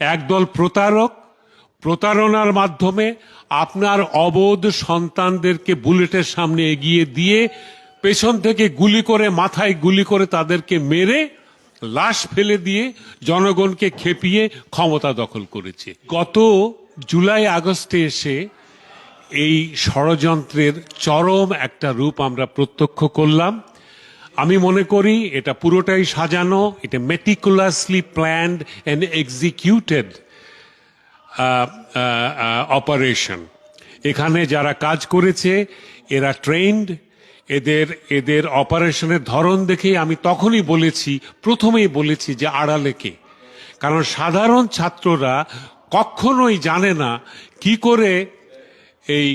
একদল প্রতারক প্রতারণার মাধ্যমে আপনার অবোধ সন্তানদেরকে বুলেটের সামনে এগিয়ে দিয়ে পেছন থেকে গুলি করে, মাথায় গুলি করে তাদেরকে মেরে লাশ ফেলে দিয়ে জনগণকে খেপিয়ে ক্ষমতা দখল করেছে। গত জুলাই আগস্টে এসে এই ষড়যন্ত্রের চরম একটা রূপ আমরা প্রত্যক্ষ করলাম। আমি মনে করি এটা পুরোটাই সাজানো, এটা meticulously planned and executed operation এখানে যারা কাজ করেছে, এরা ট্রেন্ড এদের এদের অপারেশনের ধরন দেখেই আমি তখনই বলেছি, প্রথমেই বলেছি যে আড়ালে কে। কারণ সাধারণ ছাত্ররা কখনোই জানে না কি করে এই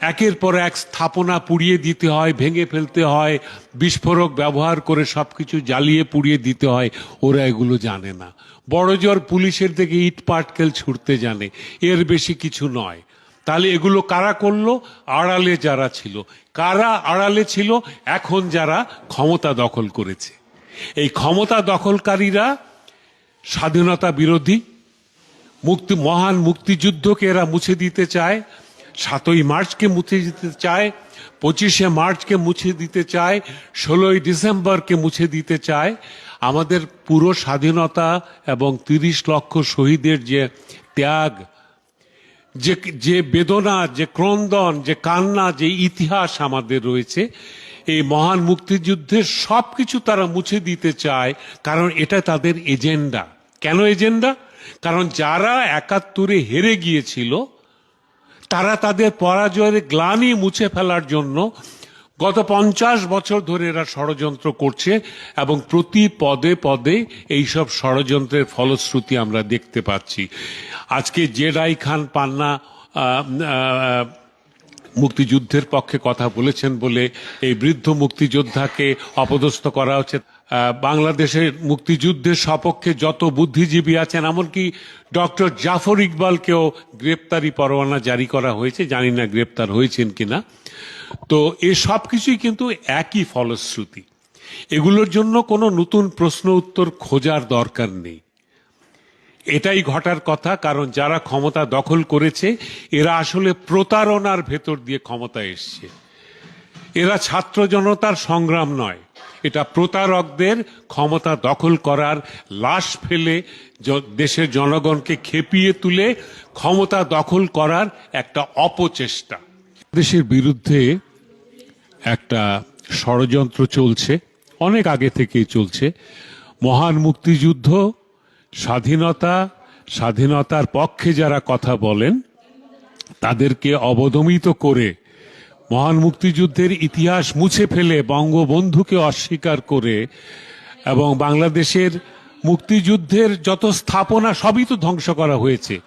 একের পর এক স্থাপনা পুড়িয়ে দিতে হয়, ভেঙে ফেলতে হয়, বিস্ফোরক ব্যবহার করে সবকিছু জ্বালিয়ে পুড়িয়ে দিতে হয়, ওরা এগুলো জানে না। বড়জোর পুলিশের থেকে ইট পাটকেল ছুটতে জানে, এর বেশি কিছু নয়। তাহলে এগুলো কারা করল? আড়ালে যারা ছিল। কারা আড়ালে ছিল? এখন যারা ক্ষমতা দখল করেছে। এই ক্ষমতা দখলকারীরা স্বাধীনতা বিরোধী, মুক্তি, মহান মুক্তিযুদ্ধকে এরা মুছে দিতে চায় সাতই মার্চকে মুছে দিতে চায়, পঁচিশে মার্চকে মুছে দিতে চায়, ষোলোই ডিসেম্বরকে মুছে দিতে চায়। আমাদের পুরো স্বাধীনতা এবং তিরিশ লক্ষ শহীদের যে ত্যাগ, যে যে বেদনা, যে ক্রন্দন, যে কান্না, যে ইতিহাস আমাদের রয়েছে, এই মহান মুক্তিযুদ্ধের সব কিছু তারা মুছে দিতে চায়, কারণ এটা তাদের এজেন্ডা। কেন এজেন্ডা? কারণ যারা একাত্তরে হেরে গিয়েছিল তারা তাদের পরাজয়ের গ্লানি মুছে ফেলার জন্য গত পঞ্চাশ বছর ধরে এরা ষড়যন্ত্র করছে এবং প্রতি পদে পদে এইসব ষড়যন্ত্রের ফলশ্রুতি আমরা দেখতে পাচ্ছি। আজকে জেডাই খান পান্না মুক্তিযুদ্ধের পক্ষে কথা বলেছেন বলে এই বৃদ্ধ মুক্তিযোদ্ধাকে অপদস্থ করা হচ্ছে। বাংলাদেশের মুক্তিযুদ্ধের সপক্ষে যত বুদ্ধিজীবী আছেন, এমনকি ডক্টর জাফর ইকবালকেও গ্রেপ্তারি পরোয়ানা জারি করা হয়েছে। জানি না গ্রেপ্তার হয়েছেন কিনা। তো এই সব কিছুই কিন্তু একই ফলশ্রুতি। এগুলোর জন্য কোনো নতুন প্রশ্ন উত্তর খোঁজার দরকার নেই। এটাই ঘটার কথা, কারণ যারা ক্ষমতা দখল করেছে, এরা আসলে প্রতারণার ভেতর দিয়ে ক্ষমতা এসছে। এরা ছাত্র জনতার সংগ্রাম নয় এটা প্রতারকদের ক্ষমতা দখল করার লাশ ফেলে দেশের জনগণকে খেপিয়ে তুলে ক্ষমতা দখল করার একটা অপচেষ্টা। দেশের বিরুদ্ধে একটা ষড়যন্ত্র চলছে, অনেক আগে থেকেই চলছে। মহান মুক্তিযুদ্ধ, স্বাধীনতা, স্বাধীনতার পক্ষে যারা কথা বলেন, তাদেরকে অবদমিত করে মহান মুক্তিযুদ্ধের ইতিহাস মুছে ফেলে বঙ্গবন্ধুকে অস্বীকার করে এবং বাংলাদেশের মুক্তিযুদ্ধের যত স্থাপনা সবই তো ধ্বংস করা হয়েছে।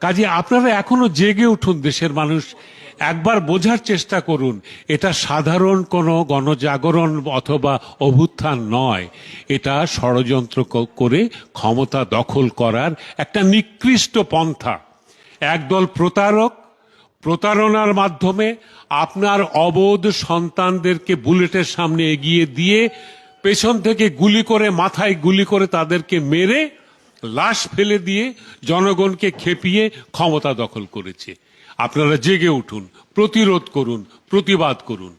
কাজে আপনারা এখনও জেগে উঠুন, দেশের মানুষ, একবার বোঝার চেষ্টা করুন, এটা সাধারণ কোনো গণজাগরণ অথবা অভ্যুত্থান নয়। এটা ষড়যন্ত্র করে ক্ষমতা দখল করার একটা নিকৃষ্ট পন্থা। একদল প্রতারক প্রতারণার মাধ্যমে আপনার অবোধ সন্তানদেরকে বুলেটের সামনে এগিয়ে দিয়ে পেছন থেকে গুলি করে, মাথায় গুলি করে তাদেরকে মেরে লাশ ফেলে দিয়ে জনগণকে খেপিয়ে ক্ষমতা দখল করেছে। আপনারা জেগে উঠুন, প্রতিরোধ করুন, প্রতিবাদ করুন।